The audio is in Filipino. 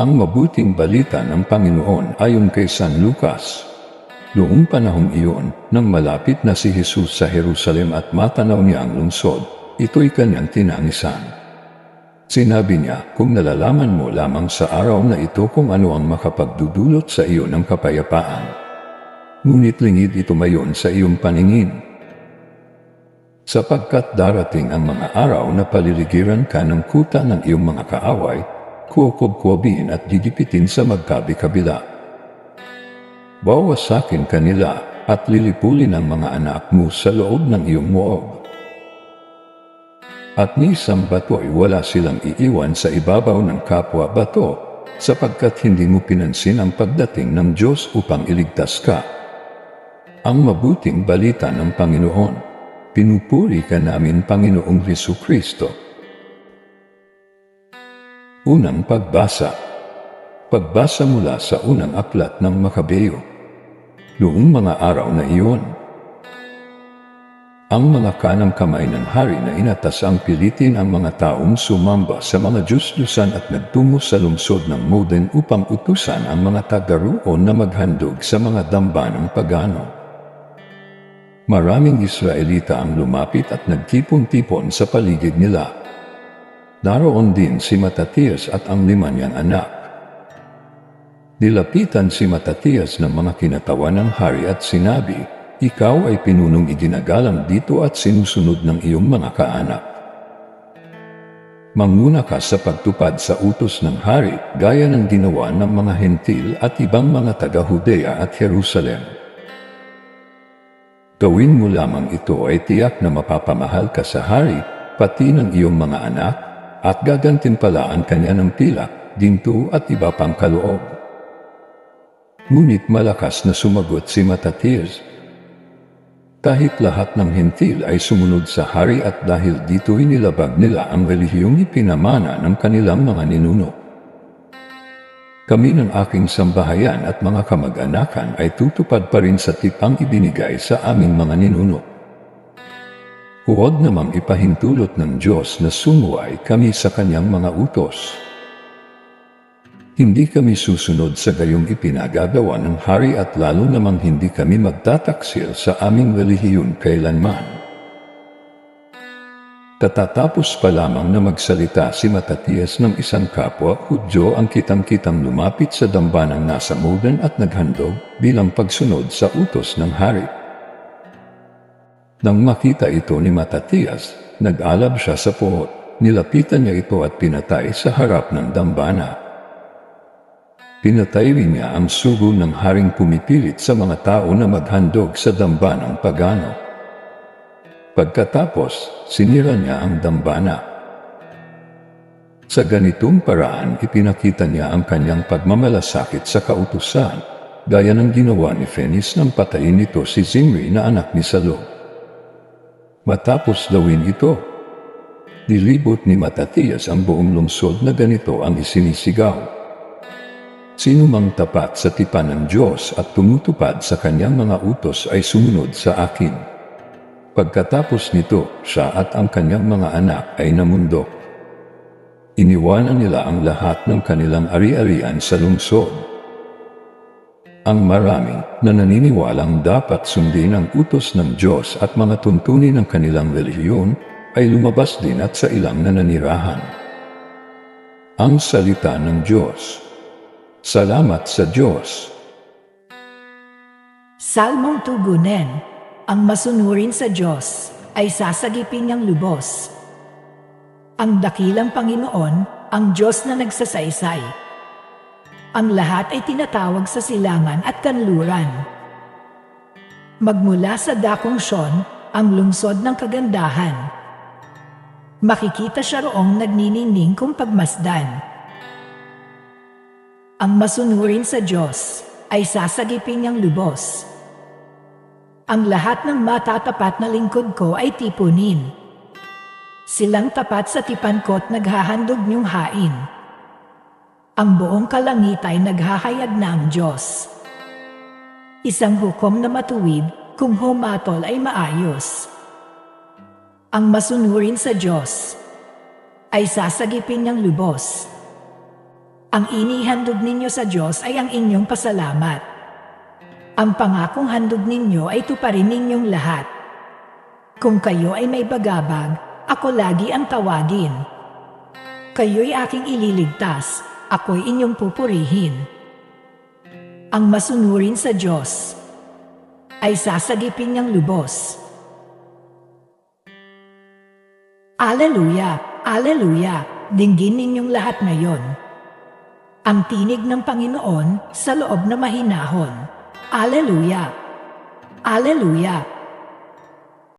Ang mabuting balita ng Panginoon ayon kay San Lucas. Noong panahong iyon, nang malapit na si Jesus sa Jerusalem at matanaw niya ang lungsod, ito'y kanyang tinangisan. Sinabi niya, kung nalalaman mo lamang sa araw na ito kung ano ang makapagdudulot sa iyo ng kapayapaan. Ngunit lingid ito mayon sa iyong paningin. Sapagkat darating ang mga araw na paliligiran ka ng kuta ng iyong mga kaaway, kukob-kobin at gigipitin sa magkabi-kabila. Bawasakin kanila at lilipulin ang mga anak mo sa loob ng iyong moob. At ni isang bato ay wala silang iiwan sa ibabaw ng kapwa bato sapagkat hindi mo pinansin ang pagdating ng Diyos upang iligtas ka. Ang mabuting balita ng Panginoon. Pinupuri ka namin Panginoong Heso Kristo. Unang pagbasa. Pagbasa mula sa unang aklat ng Makabeo. Noong mga araw na iyon, ang mga kanang kamay ng hari na inatas ang pilitin ang mga taong sumamba sa mga Diyos-Diyosan at nagtungo sa lungsod ng Moden upang utusan ang mga tagaroon na maghandog sa mga dambanang pagano. Maraming Israelita ang lumapit at nagtipon-tipon sa paligid nila Naroon din si Matatias at ang lima niyang anak. Nilapitan si Matatias ng mga kinatawan ng hari at sinabi, Ikaw ay pinunong iginagalang dito at sinusunod ng iyong mga kaanak. Manguna ka sa pagtupad sa utos ng hari gaya ng ginawa ng mga hentil at ibang mga taga-Hudea at Jerusalem. Gawin mo lamang ito ay tiyak na mapapamahal ka sa hari, pati ng iyong mga anak, at gagantimpalaan kanya ng pilak, ginto at iba pang kaloob. Ngunit malakas na sumagot si Matatias. Kahit lahat ng hentil ay sumunod sa hari at dahil dito inilabag nila ang relihiyong ipinamana ng kanilang mga ninuno. Kami ng aking sambahayan at mga kamag-anakan ay tutupad pa rin sa tipang ibinigay sa aming mga ninuno. Huwag namang ipahintulot ng Diyos na sumuway kami sa kanyang mga utos. Hindi kami susunod sa gayong ipinagagawa ng hari at lalo namang hindi kami magtataksil sa aming relihiyon kailanman. Katatapos pa lamang na magsalita si Matatias ng isang kapwa, Hudyo ang kitang-kitang lumapit sa dambanang nasa Moden at naghandog bilang pagsunod sa utos ng hari. Nang makita ito ni Matatias, nag-alab siya sa puot. Nilapitan niya ito at pinatay sa harap ng dambana. Pinatay rin niya ang sugo ng haring pumipilit sa mga tao na maghandog sa dambanang pagano. Pagkatapos, sinira niya ang dambana. Sa ganitong paraan, ipinakita niya ang kanyang pagmamalasakit sa kautusan, gaya ng ginawa ni Fenis nang patayin nito si Zimri na anak ni Salo. Matapos gawin ito, nilibot ni Matatias ang buong lungsod na ganito ang isinisigaw. Sino mang tapat sa tipan ng Diyos at tumutupad sa kanyang mga utos ay sumunod sa akin. Pagkatapos nito, siya at ang kanyang mga anak ay namundok. Iniwanan nila ang lahat ng kanilang ari-arian sa lungsod ang marami na naniniwalang dapat sundin ang utos ng Diyos at mga tuntunin ng kanilang relihiyon ay lumabas din at sa ilang nananirahan. Ang salita ng Diyos. Salamat sa Diyos. Salmong tugunen, ang masunurin sa Diyos ay sasagipin niyang lubos. Ang dakilang Panginoon, ang Diyos na nagsasaysay, ang lahat ay tinatawag sa silangan at kanluran. Magmula sa dakong Sion, ang lungsod ng kagandahan. Makikita siya roong nagniningning kung pagmasdan. Ang masunurin sa Diyos ay sasagipin niyang lubos. Ang lahat ng matatapat na lingkod ko ay tipunin. Silang tapat sa tipan ko't naghahandog niyong hain ang buong kalangit ay naghahayag na ang Diyos. Isang hukom na matuwid kung humatol ay maayos. Ang masunurin sa Diyos ay sasagipin niyang lubos. Ang inihandog ninyo sa Diyos ay ang inyong pasalamat. Ang pangakong handog ninyo ay tuparin ninyong lahat. Kung kayo ay may bagabag, ako lagi ang tawagin. Kayo'y aking ililigtas, ako'y inyong pupurihin. Ang masunurin sa Diyos ay sasagipin niyang lubos. Aleluya! Aleluya! Dinggin ninyong lahat ngayon. Ang tinig ng Panginoon sa loob na mahinahon. Aleluya! Aleluya!